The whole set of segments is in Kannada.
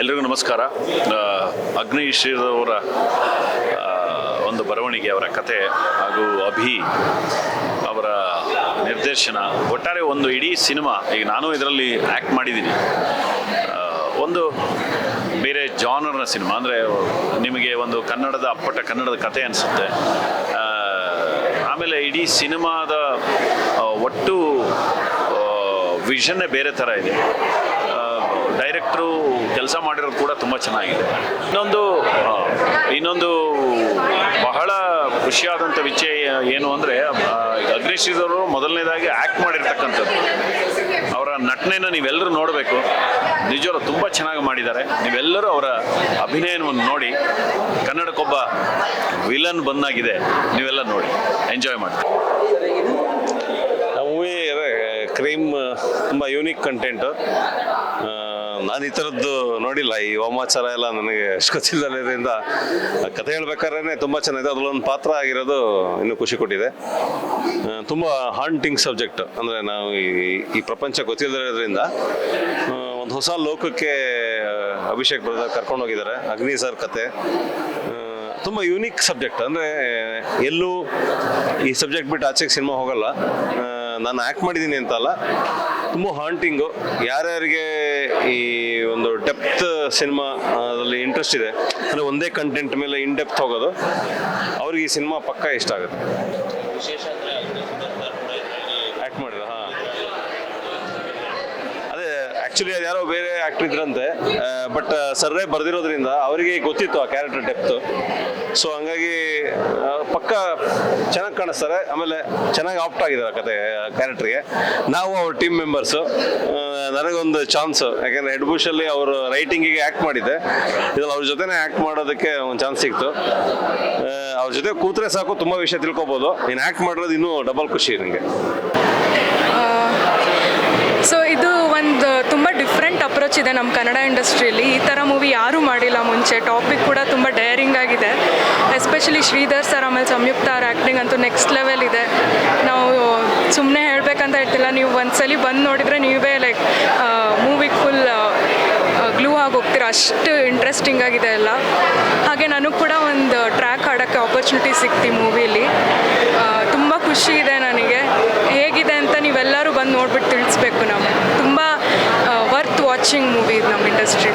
ಎಲ್ರಿಗೂ ನಮಸ್ಕಾರ. ಆ, ಅಗ್ನಿ ಶ್ರೀರವರ ಆ, ಒಂದು ಬರವಣಿಗೆ ಅವರ ಕತೆ ಹಾಗೂ ಅಭಿ ಅವರ ನಿರ್ದೇಶನ. ಒಟ್ಟಾರೆ ಒಂದು ಇಡೀ ಸಿನಿಮಾ ಈಗ ನಾನು ಇದರಲ್ಲಿ ಆ್ಯಕ್ಟ್ ಮಾಡಿದ್ದೀನಿ. ಒಂದು ಬೇರೆ ಜಾನರ್ನ ಸಿನಿಮಾ ಅಂದರೆ ನಿಮಗೆ ಒಂದು ಕನ್ನಡದ ಅಪ್ಪಟ ಕನ್ನಡದ ಕತೆ ಅನಿಸುತ್ತೆ. ಆಮೇಲೆ ಇಡೀ ಸಿನಿಮಾದ ಒಟ್ಟು ವಿಷನ್ನೇ ಬೇರೆ ಥರ ಇದೆ. ಡೈರೆಕ್ಟ್ರು ಕೆಲಸ ಮಾಡಿರೋದು ಕೂಡ ತುಂಬ ಚೆನ್ನಾಗಿದೆ. ಇನ್ನೊಂದು ಇನ್ನೊಂದು ಬಹಳ ಖುಷಿಯಾದಂಥ ವಿಷಯ ಏನು ಅಂದರೆ ಅಗ್ನಿಶ್ರೀದವರು ಮೊದಲನೇದಾಗಿ ಆ್ಯಕ್ಟ್ ಮಾಡಿರ್ತಕ್ಕಂಥದ್ದು. ಅವರ ನಟನೆನ ನೀವೆಲ್ಲರೂ ನೋಡಬೇಕು. ನಿಜವರು ತುಂಬ ಚೆನ್ನಾಗಿ ಮಾಡಿದ್ದಾರೆ. ನೀವೆಲ್ಲರೂ ಅವರ ಅಭಿನಯವನ್ನು ನೋಡಿ, ಕನ್ನಡಕ್ಕೊಬ್ಬ ವಿಲನ್ ಬಂದಾಗಿದೆ. ನೀವೆಲ್ಲ ನೋಡಿ, ಎಂಜಾಯ್ ಮಾಡಿ. ಕ್ರೀಮ್, ತುಂಬ ಯೂನಿಕ್ ಕಂಟೆಂಟು. ನಾನು ಈ ಥರದ್ದು ನೋಡಿಲ್ಲ. ಈ ವಾಮಾಚಾರ ಎಲ್ಲ ನನಗೆ ಅಷ್ಟು ಗೊತ್ತಿಲ್ಲದ್ರಿಂದ ಕತೆ ಹೇಳ್ಬೇಕಾದ್ರೆ ತುಂಬ ಚೆನ್ನಾಗಿದೆ. ಅದರಲ್ಲೊಂದು ಪಾತ್ರ ಆಗಿರೋದು ಇನ್ನೂ ಖುಷಿ ಕೊಟ್ಟಿದೆ. ತುಂಬ ಹಾಂಟಿಂಗ್ ಸಬ್ಜೆಕ್ಟ್ ಅಂದರೆ ನಾವು ಈ ಈ ಪ್ರಪಂಚ ಗೊತ್ತಿಲ್ಲದ್ರಿಂದ ಒಂದು ಹೊಸ ಲೋಕಕ್ಕೆ ಅಭಿಷೇಕ್ ಬ್ರದರ್ ಕರ್ಕೊಂಡು ಹೋಗಿದ್ದಾರೆ. ಅಗ್ನಿ ಸರ್ ಕತೆ. ತುಂಬ ಯೂನಿಕ್ ಸಬ್ಜೆಕ್ಟ್ ಅಂದರೆ ಎಲ್ಲೂ ಈ ಸಬ್ಜೆಕ್ಟ್ ಬಿಟ್ಟು ಆಚೆಗೆ ಸಿನಿಮಾ ಹೋಗಲ್ಲ. ನಾನು ಆ್ಯಕ್ಟ್ ಮಾಡಿದ್ದೀನಿ ಅಂತ ಅಲ್ಲ ತುಂಬ ಹಾಂಟಿಂಗು ಯಾರ್ಯಾರಿಗೆ ಈ ಒಂದು ಡೆಪ್ತ್ ಸಿನಿಮಾ ಅದರಲ್ಲಿ ಇಂಟ್ರೆಸ್ಟ್ ಇದೆ, ಅಂದರೆ ಒಂದೇ ಕಂಟೆಂಟ್ ಮೇಲೆ ಇನ್ ಡೆಪ್ತ್ ಹೋಗೋದು, ಅವ್ರಿಗೆ ಈ ಸಿನಿಮಾ ಪಕ್ಕ ಇಷ್ಟ ಆಗುತ್ತೆ ಆ್ಯಕ್ಟ್ ಮಾಡಿದ ಹಾಂ ಅದೇ ಆ್ಯಕ್ಚುಲಿ ಅದು ಯಾರೋ ಬೇರೆ ಆಕ್ಟರ್ ಇದ್ರಂತೆ. ಬಟ್ ಸರ್ರೇ ಬರ್ದಿರೋದ್ರಿಂದ ಅವರಿಗೆ ಗೊತ್ತಿತ್ತು ಆ ಕ್ಯಾರೆಕ್ಟರ್ ಡೆಪ್ತು ಸೊ ಹಂಗಾಗಿ ಪಕ್ಕ ಚೆನ್ನಾಗಿ ಕಾಣಿಸ್ತಾರೆ. ಆಮೇಲೆ ಚೆನ್ನಾಗಿ ಆಪ್ಟ್ ಆಗಿದ್ದಾರೆ ಕತೆ ಕ್ಯಾರೆಕ್ಟರ್ಗೆ ನಾವು ಅವ್ರ ಟೀಮ್ ಮೆಂಬರ್ಸು ನನಗೊಂದು ಚಾನ್ಸ್ ಯಾಕೆಂದರೆ ಹೆಡ್ ಬುಷಲ್ಲಿ ಅವರು ರೈಟಿಂಗಿಗೆ ಆ್ಯಕ್ಟ್ ಮಾಡಿದ್ದೆ. ಇದ್ರಲ್ಲಿ ಅವ್ರ ಜೊತೆನೇ ಆ್ಯಕ್ಟ್ ಮಾಡೋದಕ್ಕೆ ಒಂದು ಚಾನ್ಸ್ ಸಿಕ್ತು. ಅವ್ರ ಜೊತೆ ಕೂತ್ರೆ ಸಾಕು, ತುಂಬ ವಿಷಯ ತಿಳ್ಕೊಬೋದು. ನೀನು ಆ್ಯಕ್ಟ್ ಮಾಡಿರೋದು ಇನ್ನೂ ಡಬಲ್ ಖುಷಿ ನನಗೆ ಸೊ ಇದು ಒಂದು ತುಂಬ ಡಿಫ್ರೆಂಟ್ ಅಪ್ರೋಚ್ ಇದೆ ನಮ್ಮ ಕನ್ನಡ ಇಂಡಸ್ಟ್ರಿಯಲ್ಲಿ. ಈ ಥರ ಮೂವಿ ಯಾರೂ ಮಾಡಿಲ್ಲ ಮುಂಚೆ. ಟಾಪಿಕ್ ಕೂಡ ತುಂಬ ಡೇರಿಂಗ್ ಆಗಿದೆ. ಎಸ್ಪೆಷಲಿ ಶ್ರೀಧರ್ ಸರ್ ಆಮೇಲೆ ಸಂಯುಕ್ತ ಅವರ ಆ್ಯಕ್ಟಿಂಗ್ ಅಂತೂ ನೆಕ್ಸ್ಟ್ ಲೆವೆಲ್ ಇದೆ. ನಾವು ಸುಮ್ಮನೆ ಹೇಳಬೇಕಂತ ಹೇಳ್ತಿಲ್ಲ. ನೀವು ಒಂದ್ಸಲಿ ಬಂದು ನೋಡಿದರೆ ನೀವೇ ಲೈಕ್ ಮೂವಿಗೆ ಫುಲ್ ಗ್ಲೂ ಆಗಿ ಹೋಗ್ತೀರ ಅಷ್ಟು ಇಂಟ್ರೆಸ್ಟಿಂಗ್ ಆಗಿದೆ ಎಲ್ಲ. ಹಾಗೆ ನನಗೆ ಕೂಡ ಒಂದು ಟ್ರ್ಯಾಕ್ ಆಡೋಕ್ಕೆ ಆಪರ್ಚುನಿಟಿ ಸಿಕ್ತಿ ಮೂವಿಲಿ ತುಂಬ ಖುಷಿ ಇದೆ ನನಗೆ. ಹೇಗಿದೆ ಅಂತ ನೀವೆಲ್ಲರೂ ಬಂದು ನೋಡ್ಬಿಟ್ಟು ತಿಳಿಸ್ಬೇಕು ನಾವು ವಾಚಿಂಗ್ ಮೂವಿ ಇದು ನಮ್ಮ ಇಂಡಸ್ಟ್ರಿ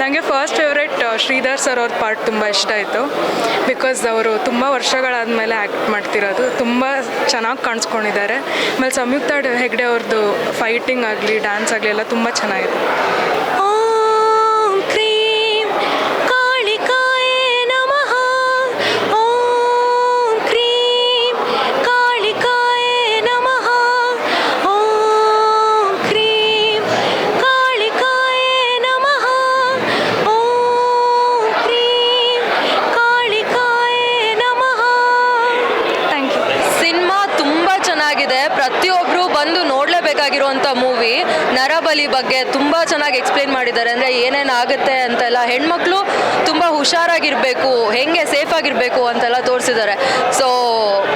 ನನಗೆ ಫಸ್ಟ್ ಫೇವ್ರೆಟ್ ಶ್ರೀಧರ್ ಸರ್ ಅವ್ರ ಪಾರ್ಟ್ ತುಂಬ ಇಷ್ಟ ಆಯಿತು. ಬಿಕಾಸ್ ಅವರು ತುಂಬ ವರ್ಷಗಳಾದಮೇಲೆ ಆ್ಯಕ್ಟ್ ಮಾಡ್ತಿರೋದು. ತುಂಬ ಚೆನ್ನಾಗಿ ಕಾಣಿಸ್ಕೊಂಡಿದ್ದಾರೆ. ಆಮೇಲೆ ಸಂಯುಕ್ತ ಹೆಗ್ಡೆ ಅವ್ರದ್ದು ಫೈಟಿಂಗ್ ಆಗಲಿ ಡ್ಯಾನ್ಸ್ ಆಗಲಿ ಎಲ್ಲ ತುಂಬ ಚೆನ್ನಾಗಿದೆ. ಚೆನ್ನಾಗಿದೆ. ಪ್ರತಿಯೊಬ್ಬರು ಬಂದು ನೋಡಲೇಬೇಕಾಗಿರುವಂಥ ಮೂವಿ ನರಬಲಿ ಬಗ್ಗೆ ತುಂಬ ಚೆನ್ನಾಗಿ ಎಕ್ಸ್ಪ್ಲೇನ್ ಮಾಡಿದ್ದಾರೆ. ಅಂದರೆ ಏನೇನು ಆಗುತ್ತೆ ಅಂತೆಲ್ಲ ಹೆಣ್ಮಕ್ಳು ತುಂಬ ಹುಷಾರಾಗಿರಬೇಕು ಹೆಂಗೆ ಸೇಫ್ ಆಗಿರಬೇಕು ಅಂತೆಲ್ಲ ತೋರಿಸಿದ್ದಾರೆ. ಸೊ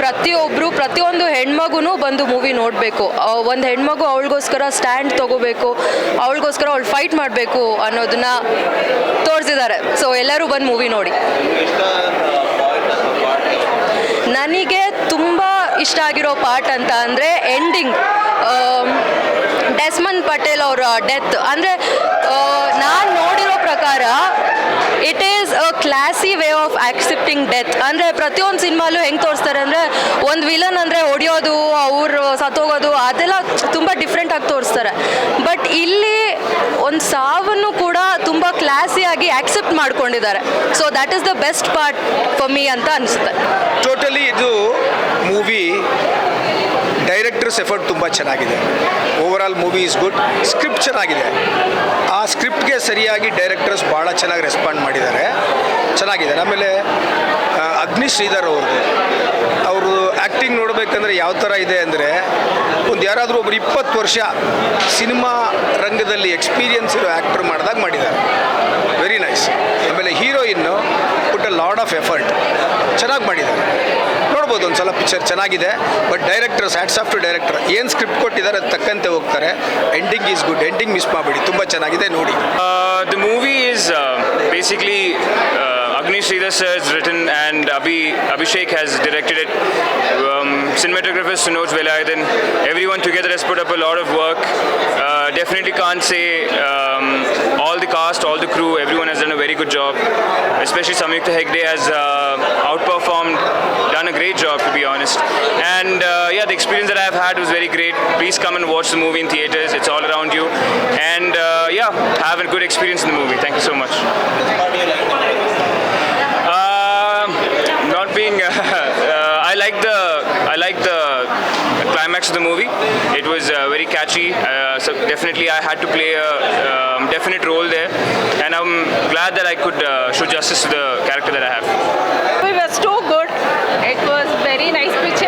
ಪ್ರತಿಯೊಬ್ಬರು ಪ್ರತಿಯೊಂದು ಹೆಣ್ಮಗು ಬಂದು ಮೂವಿ ನೋಡಬೇಕು. ಒಂದು ಹೆಣ್ಮಗು ಅವಳಿಗೋಸ್ಕರ ಸ್ಟ್ಯಾಂಡ್ ತಗೋಬೇಕು ಅವಳಿಗೋಸ್ಕರ ಅವಳು ಫೈಟ್ ಮಾಡಬೇಕು ಅನ್ನೋದನ್ನ ತೋರಿಸಿದ್ದಾರೆ. ಸೊ ಎಲ್ಲರೂ ಬಂದು ಮೂವಿ ನೋಡಿ. ನನಗೆ ತುಂಬ ಇಷ್ಟ ಆಗಿರೋ ಪಾರ್ಟ್ ಅಂತ ಅಂದರೆ ಎಂಡಿಂಗ್ ಡೆಸ್ಮನ್ ಪಟೇಲ್ ಅವರ ಡೆತ್ ಅಂದರೆ ನಾನು ನೋಡಿರೋ ಪ್ರಕಾರ it is a classy way of accepting death ಅಂದರೆ, ಪ್ರತಿಯೊಂದು ಸಿನಿಮಾಲು ಹೆಂಗೆ ತೋರಿಸ್ತಾರೆ ಅಂದರೆ, ಒಂದು ವಿಲನ್ ಅಂದರೆ ಹೊಡೆಯೋದು, ಅವರು ಸತ್ತೋಗೋದು, ಅದೆಲ್ಲ ತುಂಬ ಡಿಫ್ರೆಂಟಾಗಿ ತೋರಿಸ್ತಾರೆ. ಬಟ್ ಇಲ್ಲಿ ಒಂದು ಸಾವನ್ನು ಕೂಡ ತುಂಬ ಕ್ಲಾಸಿಯಾಗಿ ಆಕ್ಸೆಪ್ಟ್ ಮಾಡ್ಕೊಂಡಿದ್ದಾರೆ. So that is the best part for me ಅಂತ ಅನಿಸುತ್ತೆ. ಟೋಟಲಿ ಇದು ಮೂವಿ ಡೈರೆಕ್ಟರ್ಸ್ ಎಫರ್ಟ್ ತುಂಬ ಚೆನ್ನಾಗಿದೆ. Overall movie is good script ಚೆನ್ನಾಗಿದೆ. ಆ ಸ್ಕ್ರಿಪ್ಟ್ಗೆ ಸರಿಯಾಗಿ ಡೈರೆಕ್ಟರ್ಸ್ ಭಾಳ ಚೆನ್ನಾಗಿ ರೆಸ್ಪಾಂಡ್ ಮಾಡಿದ್ದಾರೆ. ಚೆನ್ನಾಗಿದೆ. ಆಮೇಲೆ ಅಗ್ನಿ ಶ್ರೀಧರ್ ಅವ್ರದ್ದು ಅವರು ಆ್ಯಕ್ಟಿಂಗ್ ನೋಡಬೇಕಂದ್ರೆ ಯಾವ ಥರ ಇದೆ ಅಂದರೆ, ಒಂದು ಯಾರಾದರೂ ಒಬ್ರು ಇಪ್ಪತ್ತು ವರ್ಷ ಸಿನಿಮಾ ರಂಗದಲ್ಲಿ ಎಕ್ಸ್ಪೀರಿಯನ್ಸ್ ಇರೋ ಆ್ಯಕ್ಟರ್ ಮಾಡಿದಾಗ ಮಾಡಿದ್ದಾರೆ. ವೆರಿ ನೈಸ್ ಆಮೇಲೆ heroine put a lot of effort ಚೆನ್ನಾಗಿ ಮಾಡಿದ್ದಾರೆ. ನೋಡ್ಬೋದು ಒಂದು ಸಲ ಪಿಕ್ಚರ್ ಚೆನ್ನಾಗಿದೆ but director hats off to director ಏನು ಸ್ಕ್ರಿಪ್ಟ್ ಕೊಟ್ಟಿದ್ದಾರೆ ಅದು ತಕ್ಕಂತೆ ಹೋಗ್ತಾರೆ ending is good ending miss ಮಾಡಬೇಡಿ ತುಂಬ ಚೆನ್ನಾಗಿದೆ ನೋಡಿ the movie is basically Agni sir Sridhar has written and Abhi, Abhishek has directed it. Um, cinematographer Sunoj Velayathan, everyone together has put up a lot of work. Uh, definitely can't say um, all the cast, all the crew, everyone has done a very good job. Especially Samyukta Hegde has uh, outperformed, be honest. And uh, yeah, the experience that I've had was very great. Please come and watch the movie in theaters. It's all around you. And uh, yeah, have a good experience in the movie. Thank you so much. Um, not being, uh, I like the, I like the climax of the movie. It was uh, very catchy. Uh, so definitely, I had to play a um, definite role there, and I'm glad that I could uh, show justice to the character that I have. It was too good. It was nice picture.